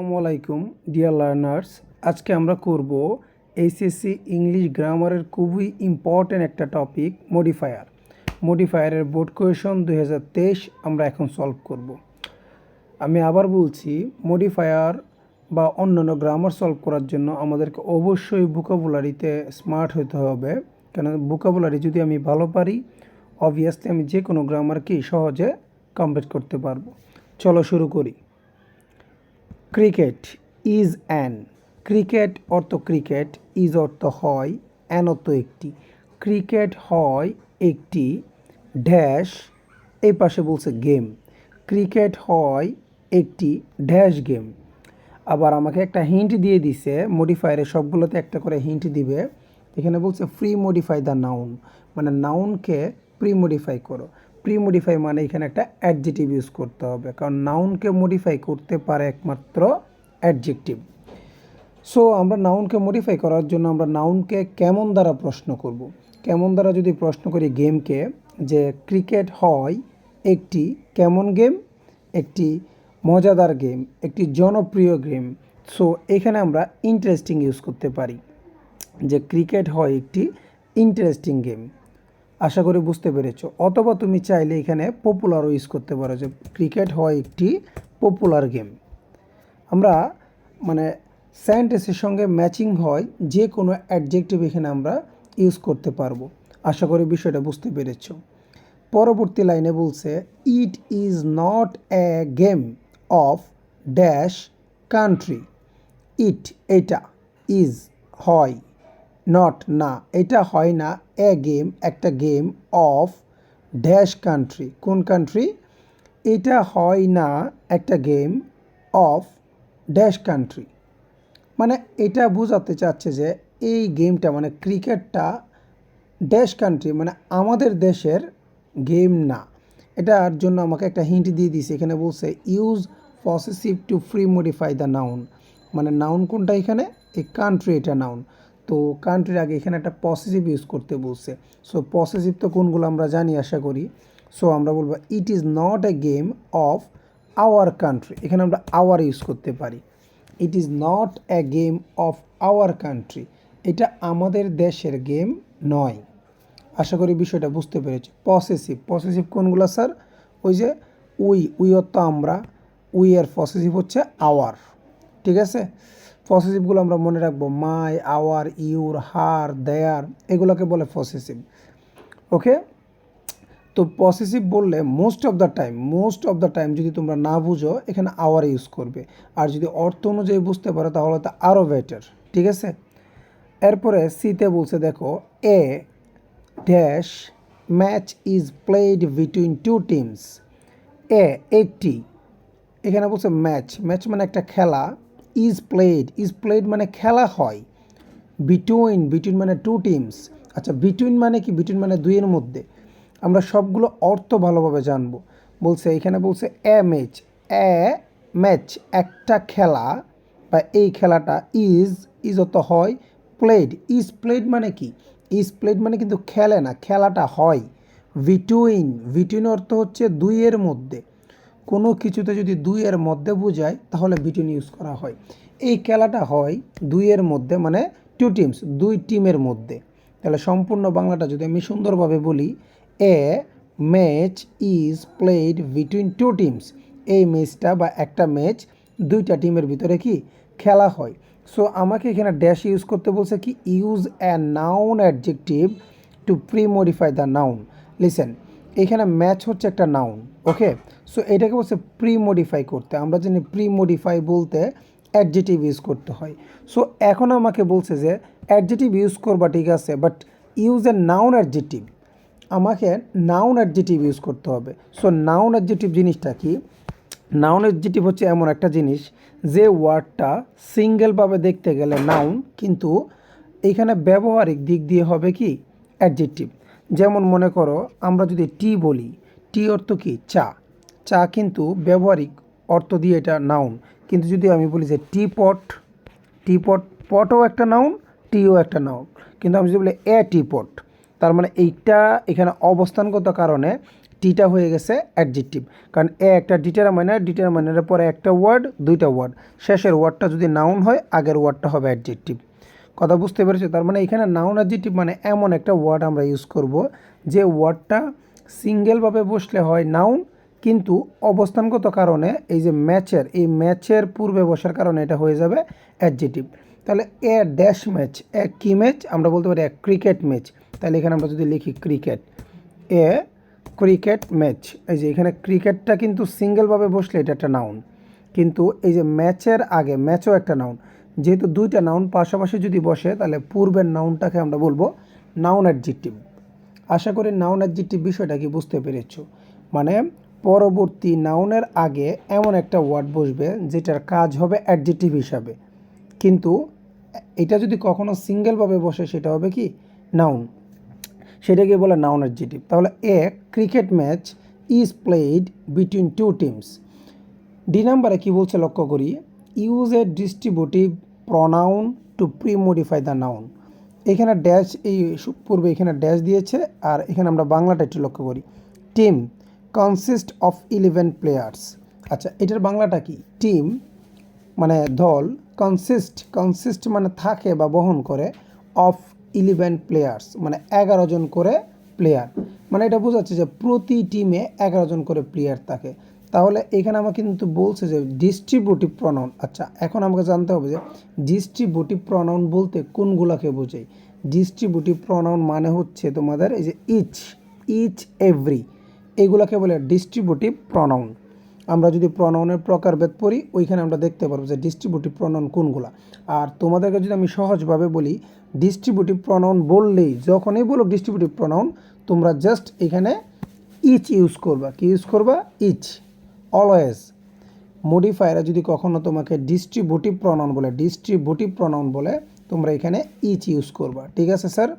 আসসালামু আলাইকুম dear learners আজকে আমরা করব এইচএসসি ইংলিশ গ্রামারের খুবই ইম্পর্ট্যান্ট একটা টপিক মডিফায়ার মডিফায়ারের বোর্ড কোয়েশন দু হাজার তেইশ আমরা এখন সলভ করব। আমি আবার বলছি মডিফায়ার বা অন্যান্য গ্রামার সলভ করার জন্য আমাদেরকে অবশ্যই বুকাবুলারিতে স্মার্ট হতে হবে। কেন বুকাবুলারি যদি আমি ভালো পারি অবভিয়াসলি আমি যে কোনো গ্রামারকেই সহজে কমপ্লিট করতে পারব। চলো শুরু করি। ক্রিকেট ইজ অ্যান, ক্রিকেট অর্থ ক্রিকেট, ইজ অর্থ হয় অ্যান অর্থ একটি। ক্রিকেট হয় একটি ড্যাশ, এই পাশে বলছে গেম। ক্রিকেট হয় একটি ড্যাশ গেম। আবার আমাকে একটা হিন্ট দিয়ে দিছে, মডিফায়ারে সবগুলোতে একটা করে হিন্ট দিবে। এখানে বলছে ফ্রি মডিফাই দ্য নাউন মানে নাউনকে প্রি মডিফাই করো। প্রি মডিফাই মানে এখানে একটা অ্যাডজেটিভ ইউজ করতে হবে। কারণ নাউনকে মডিফাই করতে পারে একমাত্র অ্যাডজেক্টিভ সো আমরা নাউনকে মডিফাই করার জন্য আমরা নাউনকে কেমন দ্বারা প্রশ্ন করব। কেমন দ্বারা যদি প্রশ্ন করি গেমকে যে ক্রিকেট হয় একটি কেমন গেম একটি মজাদার গেম একটি জনপ্রিয় গেম সো এখানে আমরা ইন্টারেস্টিং ইউজ করতে পারি। যে ক্রিকেট হয় একটি ইন্টারেস্টিং গেম আশা করি বুঝতে পেরেছ। অথবা তুমি চাইলে এখানে পপুলারও ইউজ করতে পারো যে ক্রিকেট হয় একটি পপুলার গেম আমরা মানে সেন্টেন্সের সঙ্গে ম্যাচিং হয় যে কোনো অ্যাডজেক্টিভ এখানে আমরা ইউজ করতে পারব। আশা করি বিষয়টা বুঝতে পেরেছ। পরবর্তী লাইনে বলছে it is not a game of dash country it এটা ইজ হয়। নট না। এটা হয় না এ গেম একটা গেম অফ ড্যাশ কান্ট্রি কোন কান্ট্রি এটা হয় না একটা গেম অফ ড্যাশ কান্ট্রি মানে এটা বোঝাতে চাচ্ছে যে এই গেমটা মানে ক্রিকেটটা ড্যাশ কান্ট্রি মানে আমাদের দেশের গেম না। এটার জন্য আমাকে একটা হিন্ট দিয়ে দিয়েছে। এখানে বলছে use possessive to pre modify the noun মানে নাউন কোনটা এখানে? এই কান্ট্রি এটা নাউন তো কান্ট্রির আগে এখানে একটা পসেসিভ ইউজ করতে বলছে। সো পসেসিভ তো কোনগুলো আমরা জানি, আশা করি। সো আমরা বলব it is not a game of our country এখানে আমরা আওয়ার ইউজ করতে পারি। It is not a game of our country এটা আমাদের দেশের গেম নয়। আশা করি বিষয়টা বুঝতে পেরেছি। পসেসিভ পসেসিভ কোনগুলো স্যার ওই যে উই উই অর্থ আমরা। উই এর পসেসিভ হচ্ছে আওয়ার ঠিক আছে? পসেসিভগুলো আমরা মনে রাখব মাই আওয়ার ইউর হার দেয়ার এগুলোকে বলে পসেসিভ ওকে তো পসেসিভ বললে most of the time most of the time যদি তোমরা না বুঝো, এখানে আওয়ার ইউজ করবে। আর যদি অর্থ অনুযায়ী বুঝতে পারো, তাহলে তো আরও বেটার ঠিক আছে? এরপরে সিতে বলছে দেখো a dash match is played between two teams a একটি, এখানে বলছে ম্যাচ ম্যাচ মানে একটা খেলা ইজ প্লেড ইজ প্লেড মানে খেলা হয় বিটুইন বিটুইন মানে টু টিমস আচ্ছা বিটুইন মানে কি? বিটুইন মানে দুইয়ের মধ্যে। আমরা সবগুলো অর্থ ভালোভাবে জানব। বলছে, এখানে বলছে এ ম্যাচ এ ম্যাচ একটা খেলা, বা এই খেলাটা ইজ ইজ অত হয় প্লেড ইজ প্লেড মানে কি? ইজ প্লেড মানে কিন্তু খেলে না, খেলাটা হয়। বিটুইন বিটুইন অর্থ হচ্ছে দুইয়ের মধ্যে। কোনো কিছুতে যদি দুইয়ের মধ্যে বোঝায়, তাহলে বিটুইন ইউজ করা হয়। এই খেলাটা হয় দুইয়ের মধ্যে মানে টু টিমস দুই টিমের মধ্যে। তাহলে সম্পূর্ণ বাংলাটা যদি আমি সুন্দরভাবে বলি a match is played between two teams এই ম্যাচটা বা একটা ম্যাচ দুইটা টিমের ভিতরে কি খেলা হয়। সো আমাকে এখানে ড্যাশ ইউজ করতে বলছে কি use a noun adjective to pre modify the noun listen এখানে ম্যাচ হচ্ছে একটা নাউন ওকে সো এটাকে বলছে প্রি মডিফাই করতে। আমরা জানি প্রি মডিফাই বলতে অ্যাডজেটিভ ইউজ করতে হয়। সো এখন আমাকে বলছে যে অ্যাডজেটিভ ইউজ করবা, ঠিক আছে? But use a noun adjective আমাকে নাউন অ্যাডজেটিভ ইউজ করতে হবে। সো নাউন অ্যাডজেটিভ জিনিসটা কি? নাউন অ্যাডজেটিভ হচ্ছে এমন একটা জিনিস যে ওয়ার্ডটা সিঙ্গেলভাবে দেখতে গেলে নাউন কিন্তু এইখানে ব্যবহারিক দিক দিয়ে হবে কি? অ্যাডজেটিভ যেমন মনে করো, আমরা যদি টি বলি টি অর্থ কি? চা। চা কিন্তু ব্যবহারিক অর্থ দিয়ে এটা নাউন কিন্তু যদি আমি বলি যে টি পট টি পট পটও একটা নাউন টিও একটা নাউন কিন্তু আমি যদি বলি এ টি পট তার মানে এইটা এখানে অবস্থানগত কারণে টিটা হয়ে গেছে অ্যাডজেক্টিভ কারণ এ একটা ডিটারমাইনার ডিটারমাইনারের পরে একটা ওয়ার্ড দুইটা ওয়ার্ড শেষের ওয়ার্ডটা যদি নাউন হয়, আগের ওয়ার্ডটা হবে অ্যাডজেক্টিভ কথা বুঝতে পেরেছ? তার মানে এখানে নাউন অ্যাডজেক্টিভ মানে এমন একটা ওয়ার্ড আমরা ইউজ করব যে ওয়ার্ডটা সিঙ্গেলভাবে বসলে হয় নাউন কিন্তু অবস্থানগত কারণে এই যে ম্যাচের, এই ম্যাচের পূর্বে বসার কারণে এটা হয়ে যাবে অ্যাডজেটিভ তাহলে এ ড্যাশ ম্যাচ এ কি ম্যাচ আমরা বলতে পারি এক ক্রিকেট ম্যাচ তাহলে এখানে আমরা যদি লিখি ক্রিকেট এ ক্রিকেট ম্যাচ এই যে এখানে ক্রিকেটটা কিন্তু সিঙ্গেলভাবে বসলে এটা একটা নাউন কিন্তু এই যে ম্যাচের আগে, ম্যাচও একটা নাউন যেহেতু দুইটা নাউন পাশাপাশি যদি বসে, তাহলে পূর্বের নাউনটাকে আমরা বলব নাউন অ্যাডজেক্টিভ আশা করি নাউন অ্যাডজেক্টিভ বিষয়টা কি বুঝতে পেরেছ? মানে পরবর্তী নাউনের আগে এমন একটা ওয়ার্ড বসবে, যেটার কাজ হবে অ্যাডজেক্টিভ হিসাবে। কিন্তু এটা যদি কখনো সিঙ্গেলভাবে বসে, সেটা হবে কি? নাউন সেটাকে বলে নাউন অ্যাডজেক্টিভ তাহলে a cricket match is played between two teams D নাম্বারে কী বলছে লক্ষ্য করি? Use a distributive pronoun to pre modify the noun এখানে ড্যাশ এই পূর্বে এখানে ড্যাশ দিয়েছে, আর এখানে আমরা বাংলাটা একটু লক্ষ্য করি। Team consist of eleven players আচ্ছা এটার বাংলাটা কি? টিম মানে দল কনসিস্ট কনসিস্ট মানে থাকে বা বহন করে অফ ইলেভেন প্লেয়ার্স মানে এগারো জন করে প্লেয়ার মানে এটা বোঝাচ্ছে যে প্রতি টিমে এগারো জন করে প্লেয়ার থাকে। তাহলে এখানে আমাকে কিন্তু বলছে যে ডিস্ট্রিবিউটিভ প্রনাউন আচ্ছা এখন আমাকে জানতে হবে যে ডিস্ট্রিবিউটিভ প্রনাউন বলতে কোনগুলাকে বোঝায়? ডিস্ট্রিবিউটিভ প্রনাউন মানে হচ্ছে তোমাদের এই যে ইচ ইচ এভরি এগুলাকে বলে ডিস্ট্রিবিউটিভ প্রনাউন আমরা যদি প্রনাউনের প্রকারভেদ পড়ি, ওইখানে আমরা দেখতে পারব যে ডিস্ট্রিবিউটিভ প্রনাউন কোনগুলা। আর তোমাদেরকে যদি আমি সহজভাবে বলি ডিস্ট্রিবিউটিভ প্রনাউন বললেই যখনই বলো ডিস্ট্রিবিউটিভ প্রনাউন তোমরা জাস্ট এখানে ইচ ইউজ করবা। কি ইউজ করবা? ইচ অলওয়েজ মডিফায়ারে যদি কখনো তোমাকে ডিস্ট্রিবিউটিভ প্রনাউন বলে ডিস্ট্রিবিউটিভ প্রনাউন বলে, তোমরা এখানে ইচ ইউজ করবা। ঠিক আছে স্যার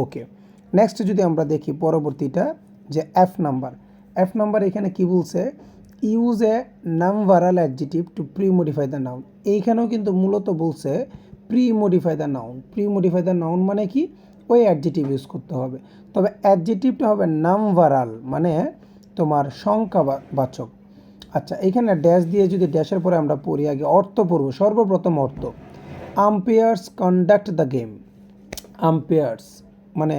ওকে নেক্সট যদি আমরা দেখি পরবর্তীটা যে এফ নাম্বার এফ নাম্বার এখানে কি বলছে? Use a numeral adjective to pre modify the noun এইখানেও কিন্তু মূলত বলছে pre modify the noun pre modify the noun মানে কি? ওই অ্যাডজেটিভ ইউজ করতে হবে। তবে অ্যাডজেটিভটা হবে নামভারাল মানে তোমার সংখ্যাবাচক। আচ্ছা এখানে ড্যাশ দিয়ে যদি ড্যাশের পরে আমরা পড়ি, আগে অর্থ পড়ব। সর্বপ্রথম অর্থ umpires conduct the game umpires মানে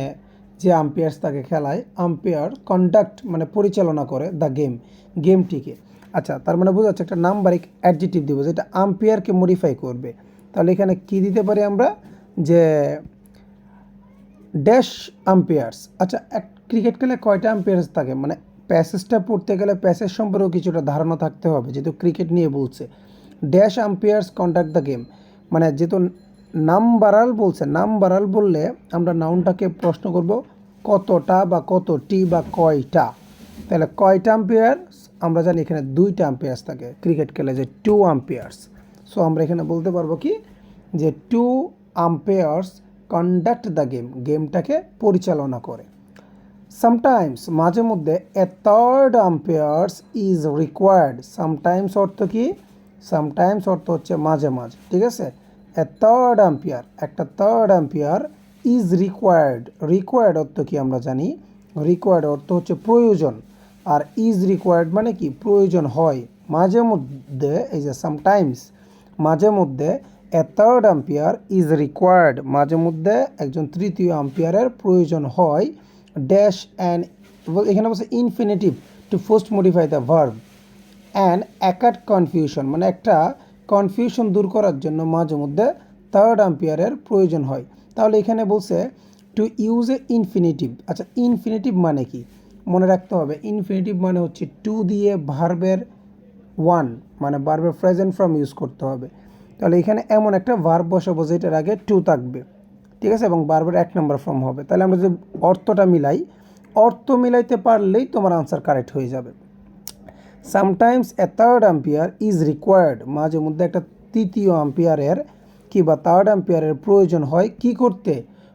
যে আম্পায়ার্স তাকে খেলায় আম্পায়ার কন্ডাক্ট মানে পরিচালনা করে দ্য গেম গেমটিকে আচ্ছা তার মানে বোঝা যাচ্ছে একটা নাম্বারিক অ্যাডজেটিভ দিব, যেটা আম্পায়ারকে মডিফাই করবে। তাহলে এখানে কি দিতে পারি আমরা? যে ড্যাশ আম্পায়ার্স আচ্ছা এক ক্রিকেট খেলে কয়টা আম্পায়ার্স থাকে? মানে প্যাসেজটা পড়তে গেলে প্যাসেজ সম্পর্কেও কিছুটা ধারণা থাকতে হবে, যেহেতু ক্রিকেট নিয়ে বলছে। Dash umpires conduct the game মানে যেহেতু নাম বাড়াল বলছে নাম বাড়াল বললে আমরা নাউনটাকে প্রশ্ন করব কতটা বা কতটি বা কয়টা। তাহলে কয়টা আম্পায়ার আমরা জানি এখানে দুইটা আম্পায়ার্স থাকে ক্রিকেট খেলে যে টু আম্পায়ার্স সো আমরা এখানে বলতে পারব কি? যে two umpires conduct the game গেমটাকে পরিচালনা করে। সামটাইমস মাঝে মধ্যে a third umpires is required sometimes অর্থ কি? সামটাইমস অর্থ হচ্ছে মাঝে মাঝে, ঠিক আছে? এ থার্ড আম্পায়ার একটা third umpire is required required অর্থ কি আমরা জানি? রিকোয়ার্ড অর্থ হচ্ছে প্রয়োজন। আর ইজ রিকোয়ার্ড মানে কি? প্রয়োজন হয়। মাঝে মধ্যে, এই যে সামটাইমস মাঝে মধ্যে a third umpire is required মাঝে মধ্যে একজন তৃতীয় আম্পায়ারের প্রয়োজন হয়। ড্যাশ অ্যান্ড এখানে বলছে infinitive to first modify the verb and অ্যাকাট confusion মানে একটা কনফিউশন দূর করার জন্য মাঝে মধ্যে থার্ড আম্পায়ারের প্রয়োজন হয়। তাহলে এখানে বলছে টু ইউজ এ ইনফিনিটিভ আচ্ছা ইনফিনিটিভ মানে কি? মনে রাখতে হবে ইনফিনিটিভ মানে হচ্ছে টু দিয়ে ভার্বের ওয়ান মানে ভার্বের প্রেজেন্ট ফর্ম ইউজ করতে হবে। তাহলে এখানে এমন একটা ভার্ব বসাবো যেটার আগে টু থাকবে। ঠিক আছে? এবং বারবার এক নম্বর ফর্ম হবে। তাহলে আমরা যদি অর্থটা মিলাই, অর্থ মিলাইতে পারলেই তোমার আনসার কারেক্ট হয়ে যাবে। Sometimes a third umpire is required মাঝে মধ্যে একটা তৃতীয় আম্পিয়ারের কি বা থার্ড আম্পিয়ারের প্রয়োজন হয় কি করতে?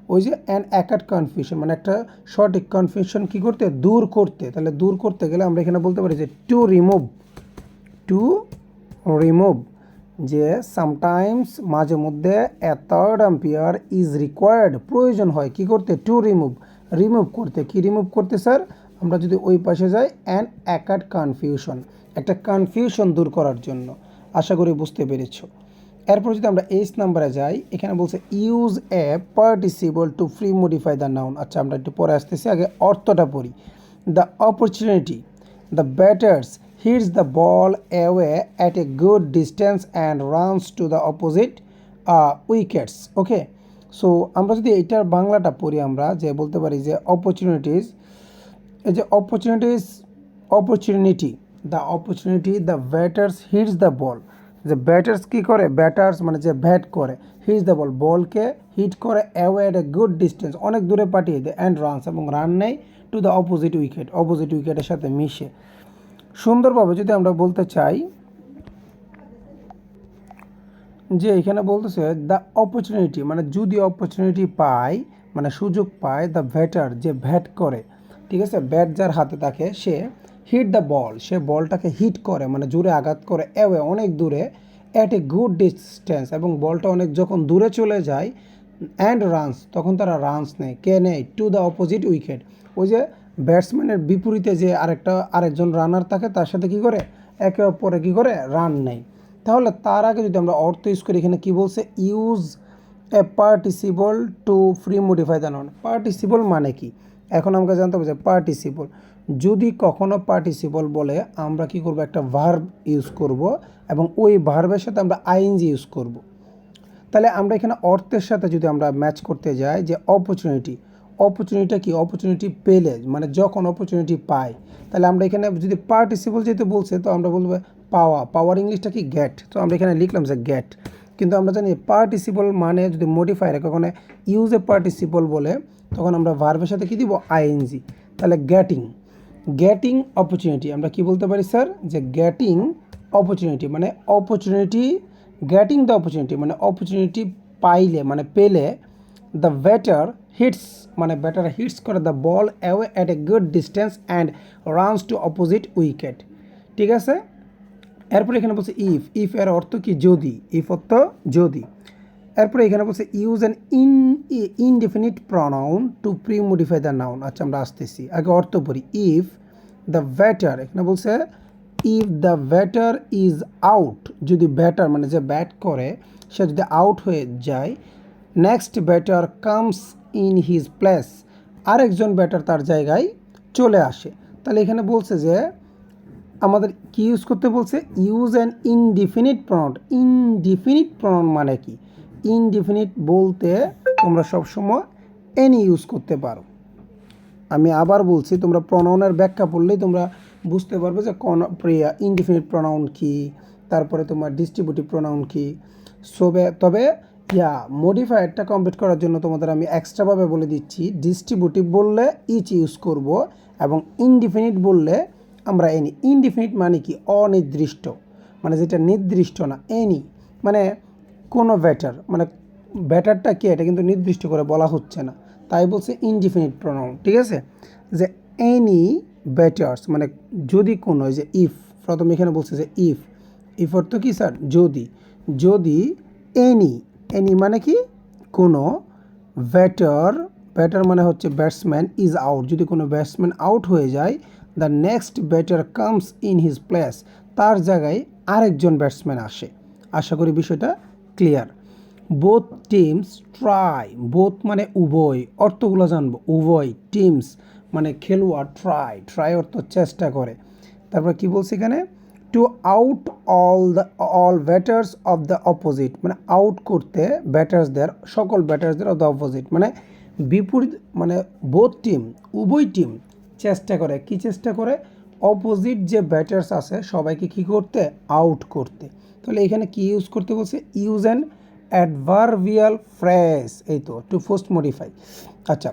ওই যে অ্যান অ্যাকাট কনফিউশন মানে একটা সঠিক কনফিউশন কি করতে? দূর করতে। তাহলে দূর করতে গেলে আমরা এখানে বলতে পারি যে টু রিমুভ টু রিমুভ যে সামটাইমস মাঝে মধ্যে a third umpire is required প্রয়োজন হয় কি করতে? টু রিমুভ রিমুভ করতে। কি রিমুভ করতে স্যার আমরা যদি ওই পাশে যাই অ্যান অ্যাকাড কনফিউশন একটা কনফিউশন দূর করার জন্য। আশা করি বুঝতে পেরেছ। এরপর যদি আমরা এইচ নাম্বারে যাই, এখানে বলছে use a participle to pre modify the noun আচ্ছা আমরা একটু পরে আসতেছি, আগে অর্থটা পড়ি। The opportunity the batters hits the ball away at a good distance and runs to the opposite wickets okay so আমরা যদি এইটার বাংলাটা পড়ি আমরা, যে বলতে পারি যে অপরচুনিটিস এই যে opportunities opportunity the opportunity the batters hits the ball যে ব্যাটার্স কী করে? ব্যাটার্স মানে যে ব্যাট করে হিটস দ্য বল বলকে হিট করে অ্যাওয়ে এ গুড ডিস্টেন্স অনেক দূরে পাঠিয়ে দেয় অ্যান্ড রানস এবং রান নেয় to the opposite wicket opposite উইকেটের সাথে মিশে। সুন্দরভাবে যদি আমরা বলতে চাই, যে এখানে বলতেছে দ্য অপরচুনিটি মানে যদি অপরচুনিটি পায় মানে সুযোগ পায় দ্য ব্যাটার যে ব্যাট করে ঠিক আছে? ব্যাট যার হাতে থাকে, সে হিট দ্য বল সে বলটাকে হিট করে মানে জোরে আঘাত করে অ্যাওয়ে অনেক দূরে অ্যাট এ গুড ডিস্টেন্স এবং বলটা অনেক যখন দূরে চলে যায় অ্যান্ড রানস তখন তারা রানস নেয় কে নেয় টু দ্য অপোজিট উইকেট ওই যে ব্যাটসম্যানের বিপরীতে যে আরেকটা, আরেকজন রানার থাকে, তার সাথে কি করে? একে অপরে কি করে? রান নেয় তাহলে তার আগে যদি আমরা অর্থ ইউজ করি, এখানে কী বলছে? Use a participle to pre modify the noun participle মানে কি? এখন আমাকে জানতে হবে যে পার্টিসিবল যদি কখনো পার্টিসিপল বলে আমরা কি করব? একটা ভার্ব ইউজ করব এবং ওই ভার্বের সাথে আমরা আইএনজি ইউজ করব। তাহলে আমরা এখানে অর্থের সাথে যদি আমরা ম্যাচ করতে যাই যে অপরচুনিটি অপরচুনিটিটা কি? অপরচুনিটি পেলে মানে যখন অপরচুনিটি পাই তাহলে আমরা এখানে যদি পার্টিসিপল যেহেতু বলছে, তো আমরা বলব পাওয়া পাওয়ার ইংলিশটা কি? গ্যাট তো আমরা এখানে লিখলাম যে গ্যাট কিন্তু আমরা জানি পার্টিসিপল মানে যদি মডিফাই রাখে ওখানে ইউজ এ পার্টিসিপল বলে তখন আমরা ভার্বের সাথে কি দিব? আইএনজি তাহলে গ্যাটিং গ্যাটিং অপরচুনিটি আমরা কি বলতে পারি স্যার যে গ্যাটিং অপরচুনিটি মানে অপরচুনিটি গ্যাটিং দ্য অপরচুনিটি মানে অপরচুনিটি পাইলে মানে পেলে দ্য ব্যাটার হিটস মানে ব্যাটার হিটস করে the ball away at a good distance and runs to opposite wicket ঠিক আছে? এরপরে এখানে বলছে ইফ ইফ এর অর্থ কি? যদি। ইফ অর্থ যদি। এরপরে এখানে বলছে use an in indefinite pronoun to pre modify the noun আচ্ছা আমরা আসতেছি। আগে অর্থ পড়ি। ইফ দ্য ব্যাটার এখানে বলছে if the batter is out যদি ব্যাটার মানে যে ব্যাট করে, সে যদি আউট হয়ে যায় next batter comes in his place আরেকজন ব্যাটার তার জায়গায় চলে আসে। তাহলে এখানে বলছে যে, আমাদের কি ইউজ করতে বলছে? Use an indefinite pronoun indefinite pronoun মানে কি? ইনডিফিনিট বলতে তোমরা সবসময় এনি ইউজ করতে পারো। আমি আবার বলছি, তোমরা প্রনাউনের ব্যাখ্যা পড়লেই তোমরা বুঝতে পারবে যে কন প্রিয়া ইনডিফিনিট প্রনাউন কি, তারপরে তোমার ডিস্ট্রিবিউটিভ প্রনাউন কি। সবে তবে, ইয়া মডিফায়ারটা কমপ্লিট করার জন্য তোমাদের আমি এক্সট্রাভাবে বলে দিচ্ছি ডিস্ট্রিবিউটিভ বললে ইচ ইউজ করব এবং ইনডিফিনিট বললে আমরা এনি ইনডিফিনিট মানে কি? অনির্দিষ্ট। মানে যেটা নির্দিষ্ট না এনি মানে কোনো ব্যাটার মানে ব্যাটারটা কি, এটা কিন্তু নির্দিষ্ট করে বলা হচ্ছে না। তাই বলছে ইনডিফিনিট প্রনাউন ঠিক আছে? যে এনি ব্যাটার্স মানে যদি কোনো যে ইফ প্রথম এখানে বলছে যে ইফ ইফ অর্থ কি স্যার যদি যদি এনি এনি মানে কি? কোনো ব্যাটার ব্যাটার মানে হচ্ছে ব্যাটসম্যান ইজ আউট যদি কোনো ব্যাটসম্যান আউট হয়ে যায় the next batter comes in his place তার জায়গায় আরেকজন ব্যাটসম্যান আসে। আশা করি বিষয়টা clear both teams try both মানে উভয়, অর্থগুলো জানব। উভয় টিমস মানে খেলোয়াড় ট্রাই ট্রাই অর্থ চেষ্টা করে। তারপর কি বলছে এখানে? To out all the all batters of the opposite মানে আউট করতে ব্যাটার্সদের সকল ব্যাটার্সদের অফ দ্য অপোজিট মানে বিপরীত মানে বোধ টিম উভয় টিম চেষ্টা করে। কি চেষ্টা করে? অপোজিট যে ব্যাটার্স আছে, সবাইকে কি করতে? আউট করতে। তাহলে এখানে কি ইউজ করতে বলছে? ইউজ অ্যান অ্যাডভার্বিয়াল ফ্রেস এই তো টু ফার্স্ট মডিফাই আচ্ছা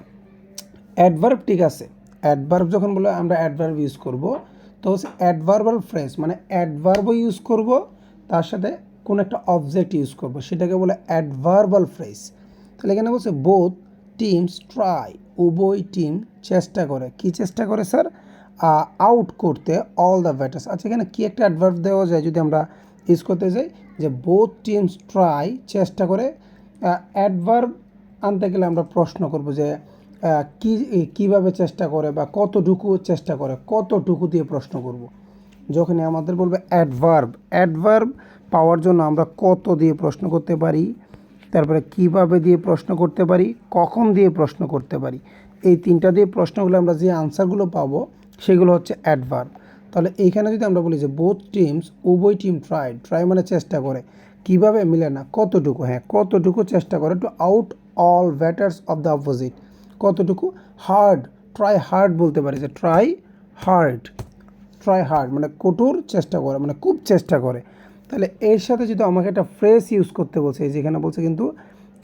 অ্যাডভার্ব ঠিক আছে। অ্যাডভার্ব যখন বলে আমরা অ্যাডভার্ব ইউজ করব, তো হচ্ছে অ্যাডভার্বাল ফ্রেস মানে অ্যাডভার্বও ইউজ করব, তার সাথে কোনো একটা অবজেক্ট ইউজ করব, সেটাকে বলে অ্যাডভার্বাল ফ্রেস তাহলে এখানে বলছে বোথ টিমস ট্রাই উভয় টিম চেষ্টা করে। কি চেষ্টা করে স্যার আউট করতে অল দ্য ব্যাটার্স আচ্ছা এখানে কী একটা অ্যাডভার্ব দেওয়া যায়, যদি আমরা ইউজ করতে চাই যে বোথ টিমস ট্রাই চেষ্টা করে অ্যাডভার্ব আনতে গেলে আমরা প্রশ্ন করব যে কি কীভাবে চেষ্টা করে বা কতটুকু চেষ্টা করে, কতটুকু দিয়ে প্রশ্ন করব। যখনই আমাদের বলবে অ্যাডভার্ব অ্যাডভার্ব পাওয়ার জন্য আমরা কত দিয়ে প্রশ্ন করতে পারি, তারপরে কীভাবে দিয়ে প্রশ্ন করতে পারি, কখন দিয়ে প্রশ্ন করতে পারি, এই তিনটা দিয়ে প্রশ্নগুলো আমরা যে আনসারগুলো পাবো, সেগুলো হচ্ছে অ্যাডভার্ব এইখানে যদি আমরা বলি যে বোথ টিমস উভয় টিম ট্রাই ট্রাই মানে চেষ্টা করে, কীভাবে মিলে না, কতটুকু? হ্যাঁ কতটুকু চেষ্টা করে? To out all batters of the opposite কতটুকু? হার্ড ট্রাই হার্ড বলতে পারি যে ট্রাই হার্ড ট্রাই হার্ড মানে কঠোর চেষ্টা করে মানে খুব চেষ্টা করে। তাহলে এর সাথে যদি আমাকে একটা ফ্রেজ ইউজ করতে বলছে, এই যেখানে বলছে কিন্তু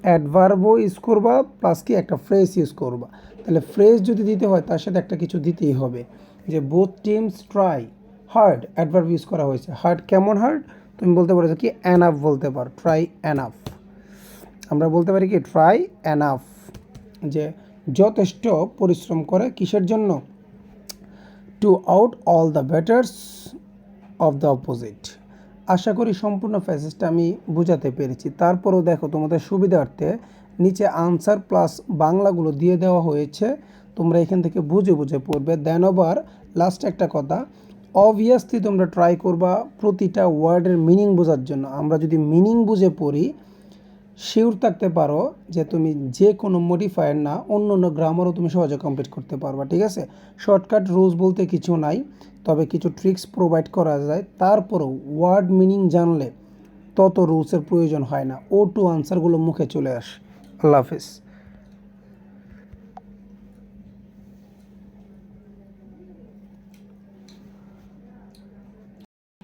অ্যাডভার্বও ইউজ করবা প্লাস কি একটা ফ্রেজ ইউজ করবা। তাহলে ফ্রেজ যদি দিতে হয়, তার সাথে একটা কিছু দিতেই হবে। যে both teams try hard adverb use করা হয়েছে। হার্ড কেমন হার্ড তুমি বলতে পারো কি? অ্যানাফ বলতে পারো। ট্রাই অ্যানাফ আমরা বলতে পারি কি? ট্রাই অ্যানাফ যে যথেষ্ট পরিশ্রম করে কিসের জন্য? To out all the batters of the opposite আশা করি সম্পূর্ণ প্যাসেজটা আমি বোঝাতে পেরেছি। তারপরেও দেখো তোমাদের সুবিধার্থে নিচে আনসার প্লাস বাংলাগুলো দিয়ে দেওয়া হয়েছে। তোমরা এখান থেকে বুঝে বুঝে পড়বে। দেন ওভার লাস্ট একটা কথা অবভিয়াসলি তোমরা ট্রাই করবা প্রতিটা ওয়ার্ডের মিনিং বোঝার জন্য। আমরা যদি মিনিং বুঝে পড়ি শিওর থাকতে পারো যে তুমি যে কোনো মডিফায়ার না, অন্য অন্য গ্রামারও তুমি সহজে কমপ্লিট করতে পারবা, ঠিক আছে? শর্টকাট রুলস বলতে কিছু নাই, তবে কিছু ট্রিক্স প্রোভাইড করা যায়। তারপরেও ওয়ার্ড মিনিং জানলে তত রুলসের প্রয়োজন হয় না। ও টু আনসারগুলো মুখে চলে আসে। আল্লাহ হাফিজ।